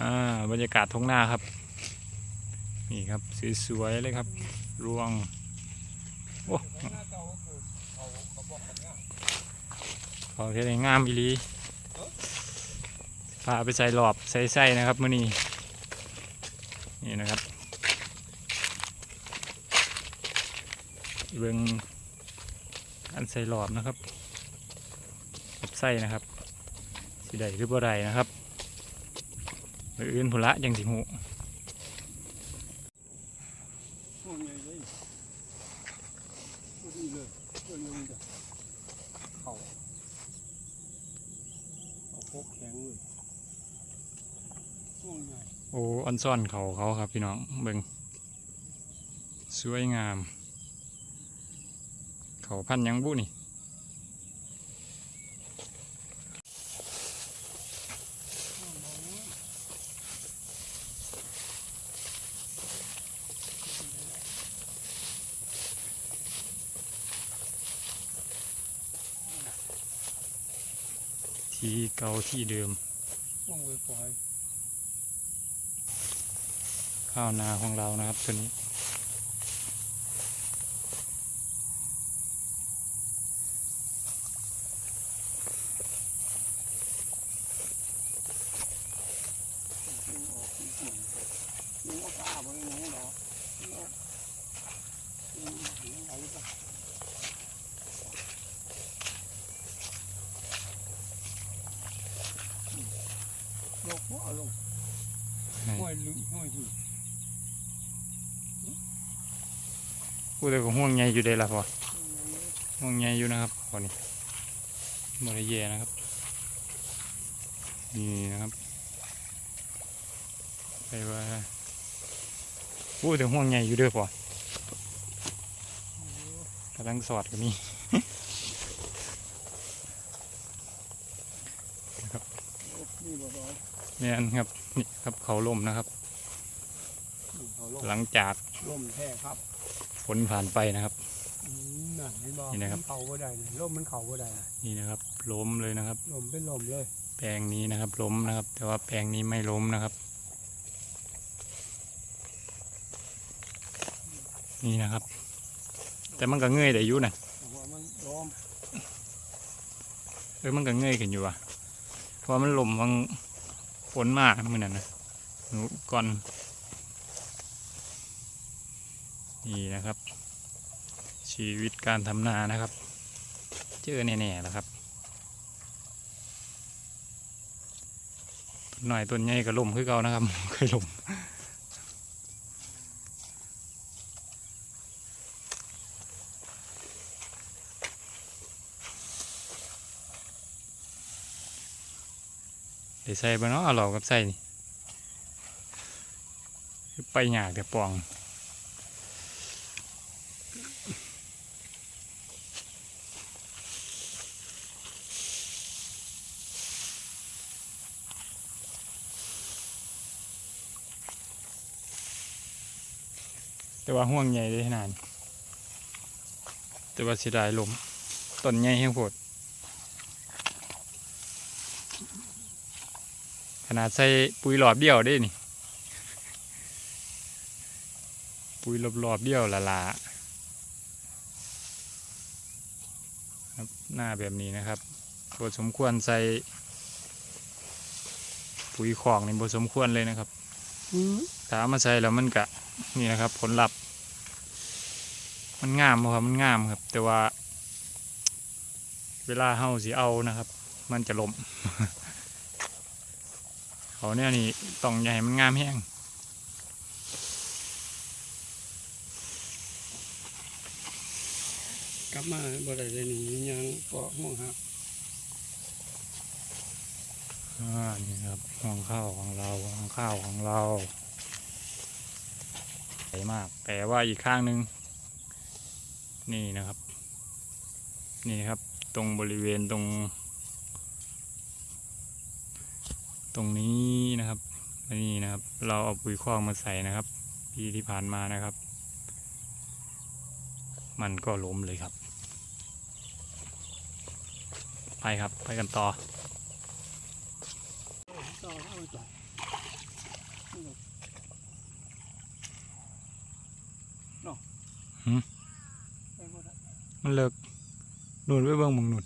อ่าบรรยากาศท้องนาครับ นี่ครับสวยๆเลยครับ รวงโอ้เขาเท่งามอีลีพาไปใส่หลอบใส่ไส้นะครับมื่อนี้นี่นะครับเบิ่งอันใส่หลอบนะครับกับไส้นะครับสีใดหรือบ่ใดนะครับ หรืออื่นผุละยังสิหูเลยพวกนี้เขาเขาพกแข็งเลยพวกใหญ่โอ้อันซ่อนเขาเขาครับพี่น้องเบิงสวยงาม เขาพันยังบุนี่ ที่เก่าที่เดิมพวกไว้ปล่อยข้าวนาของเรานะครับตัวนี้ ยิงออกยิงส่วนยิงออกกล้าไปไหนหรอยิงออกยิงยิงอะไรปะ ลงหัวลงห้อยลึกห้อยอยู่พูดแต่ก็ห่วงใยอยู่ได้ละพอห่วงใยอยู่นะครับพอนี่บริเยนะครับนี่นะครับไปว่าพูดแต่ห่วงใยอยู่ด้วยพอกำลังสอดกันนี่บ่ร้อย เนี่ยครับนี่ครับเขาล่มนะครับนี่เขาลงหลังจากล่มแท้ครับฝนผ่านไปนะครับอืมน่ะเห็นบ่นี่นะครับมัเขาบ่ได้เลยล่มมันเขาบ่ได้นะนี่นะครับ ล้มเลยนะครับลมเป็นลมเลย แปลงนี้นะครับ ล้มนะครับ แต่ว่าแปลงนี้ไม่ล้มนะครับ นี่นะครับ แต่มันก็เงยแต่อยู่นะแต่ว่ามันลมเออมันก็เงยกันอยู่อะเพราะว่ามันลมฟัง ฝนมากมือนั่นนะหนูก่อน นี่นะครับ ชีวิตการทำนานะครับ เจอแน่ๆแล้วครับต้นหน่อยต้นใหญ่ก็ล่มคือเก่านะครับเคยล่ม เดี๋ยวใส่บ้เนาะเรากับใส่นี่ไปหยากแต่ปองแต่ว่าห่วงใหญ่ได้ขนาดนี้แต่ว่าเสียดายลมต้นใหญ่แห้งโพด นาดใส่ปุ๋ยหลอบเดียวได้นี่ ปุ๋ยรอบรอบๆเดียวละละหน้าแบบนี้นะครับบสมควรใส่ปุ๋ยของในบสมควรเลยนะครับถ้ามาใส่แล้วมันกะนี่นะครับ ผลลัพธ์ มันงามบ่ครับมันงามครับ แต่ว่า เวลาเฮาสิเอานะครับ มันจะล้ม เขาเนี่ยนี่ต้องอย่าให้มันงามแห้งกลับมาบ่ได้เลยนี่ยังก็ห่วงครับอ่านี่ครับห้องข้าวของเราห้องข้าวของเราใหญ่มาก แต่ว่าอีกข้างหนึ่งนี่นะครับ นี่ครับ ตรงบริเวณตรง ตรงนี้นะครับนี่นะครับ เราเอาปุ๋ยคอกมาใส่นะครับ ปีที่ผ่านมานะครับ มันก็ล้มเลยครับ ไปครับไปกันต่อต่อเอาต่อเนาะหืมไปบ่ได้มันเลิกนู่นไปเบิ่งหมึงนู่น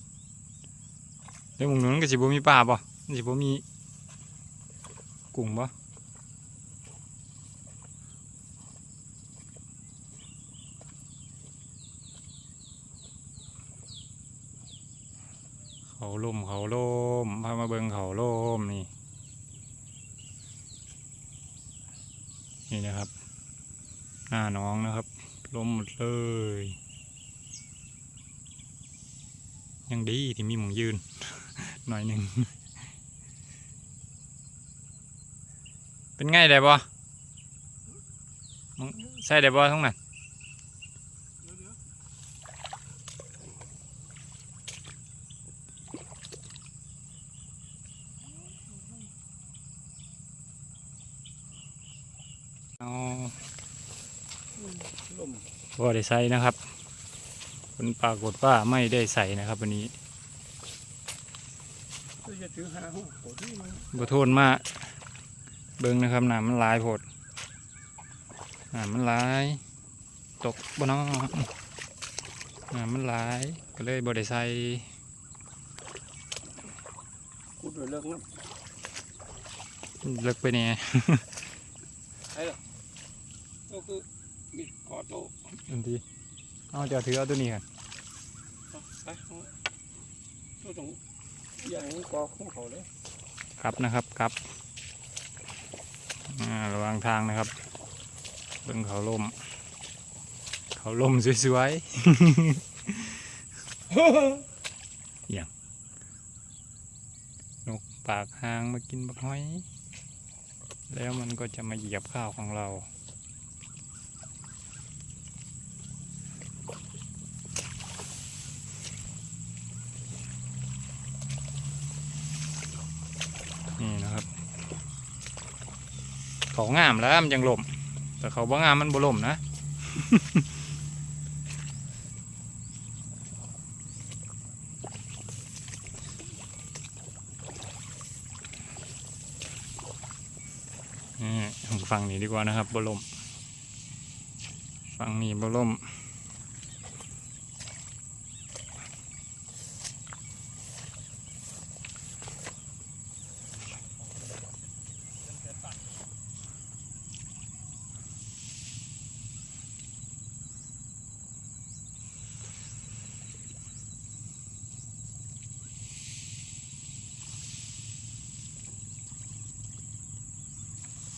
เดี๋ยวหมึงนู่นมันก็สิบ่มีปลาบ่มันสิบ่มี กุ้งบ่เขาล่มเขาล่มพามาเบิงเขาล่มนี่ นี่นะครับ หน้าน้องนะครับล้มหมดเลย ยังดีที่มีหมองยืน หน่อยหนึ่ง เป็นไงได้บ่มึงใส่ได้บ่ทั้งนั้นเดี๋ยวเดี๋ยวเอาลมบ่ได้ใส่นะครับผลปรากฏว่าไม่ได้ใส่นะครับวันนี้ก็จะถือหาหูโหที่มันบ่โทษมา เบิ่งนะครับน้ำมันหลายโพดน้ำมันหลาย ตกบ่เนาะน้ำมันหลาย ก็เลยบ่ได้ใส่กูโดยเลิกน้เลิกไปเนี่ยำก็คือมีกอดโตอันทีเอาเดี๋ยวถือเอาตัวนี้กันไปเอาตัวตรงอย่างนี้กอของเขาเลยครับนะครับครับอ่า ระวังทางนะครับเบิ่งเขาล่ม เขาล่มสวยๆอย่างนกปากหางมากินบักห้อย แล้วมันก็จะมาเหยียบข้าวของเรา นี่นะครับ เขางามแล้วมันยังล่มแต่เขาบ่งามมันบ่ล่มนะฝั่งนี้ดีกว่านะครับบล่มฝั่งนี้บล่ม ธรรมกาศทั้งกาบทั้ง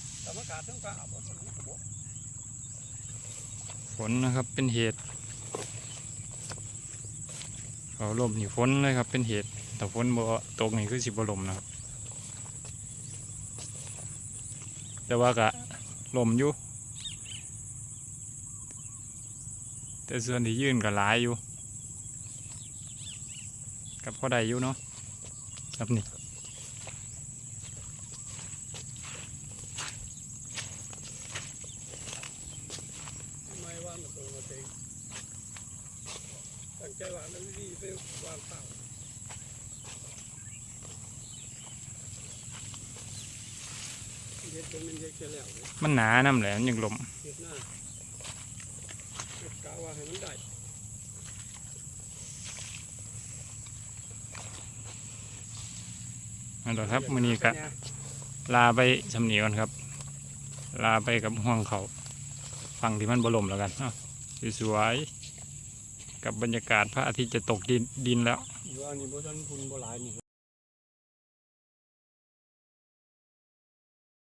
กระบอก ฝนนะครับเป็นเหตุเขาล่มนี่ฝนเลยครับเป็นเหตุ แต่ฝนบ่ตกนี่คือสิบลมนะครับแต่ว่ากะลมอยู่ แต่ส่วนที่ยื่นก็หลายอยู่ กับพอได้อยู่เนาะครับนี่ ทำไมว่ามันตรงมาเองตั้งใจว่ามันดีไปวางเปล่าเด็ดจน มันหนาน้ำแหลมยังลมนั่นแหละครับมือนี้ก็ลาไปสำเนียก่อนครับ ลาไปกับห่วงเขาฟังที่มันบลมแล้วกันเนาะสวยๆกับบรรยากาศพระอาทิตย์จะตกดินดินแล้ว